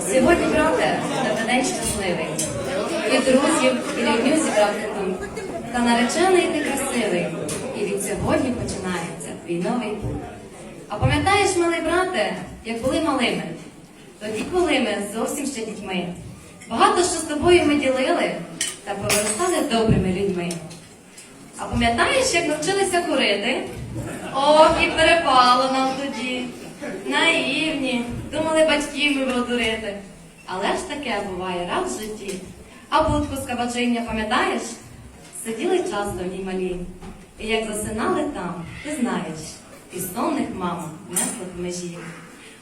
Сьогодні, брате, тебе день щасливий. І друзів, і рідню зібрати тут. Та наречений ти красивий. І від сьогодні починається твій новий путь. А пам'ятаєш, малий брате, як були малими? Тоді, коли ми зовсім ще дітьми. Багато що з тобою ми ділили та повиростали добрими людьми. А пам'ятаєш, як навчилися курити? Ох, і перепало нам тоді. Наївні, думали батьків ми одурити. Але ж таке буває раз в житті. А будку з кабачиння пам'ятаєш? Сиділи часто в ній малі. І як засинали там, ти знаєш, і сонних мама несла в межі.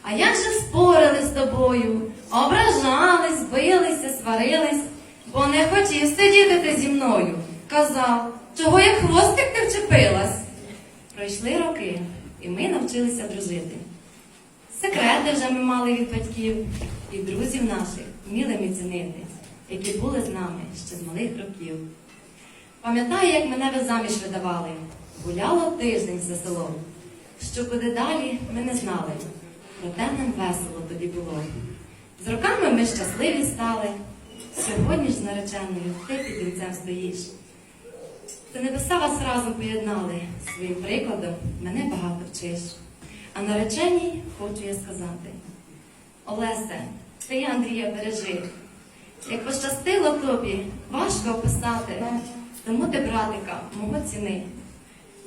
А як же спорили з тобою, ображались, билися, сварились, бо не хотів сидіти ти зі мною. Казав, чого як хвостик ти вчепилась. Пройшли роки, і ми навчилися дружити. Секрети вже ми мали від батьків, і друзів наших вміли ми цінити, які були з нами ще з малих років. Пам'ятаю, як мене ви заміж видавали, гуляло тиждень за селом. Що куди далі, ми не знали, проте нам весело тоді було. З роками ми щасливі стали. Сьогодні ж нареченою ти під вінцем стоїш. Та небеса вас разом поєднали, своїм прикладом мене багато вчиш. А нареченій хочу я сказати: Олесе, ти Андрія бережи. Як пощастило тобі, важко описати, тому ти, братика, мого ціни.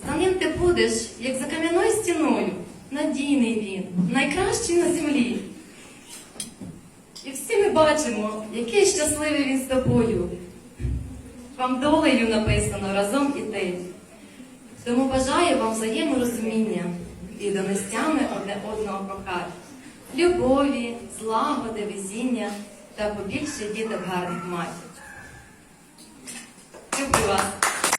За ним ти будеш, як за кам'яною стіною, надійний він, найкращий на землі. І всі ми бачимо, який щасливий він з тобою. Вам долею написано разом іти. Тому бажаю вам взаєморозуміння і одне прохати любові, злагоди, везіння та побільше діток гарних матір. Люблю вас.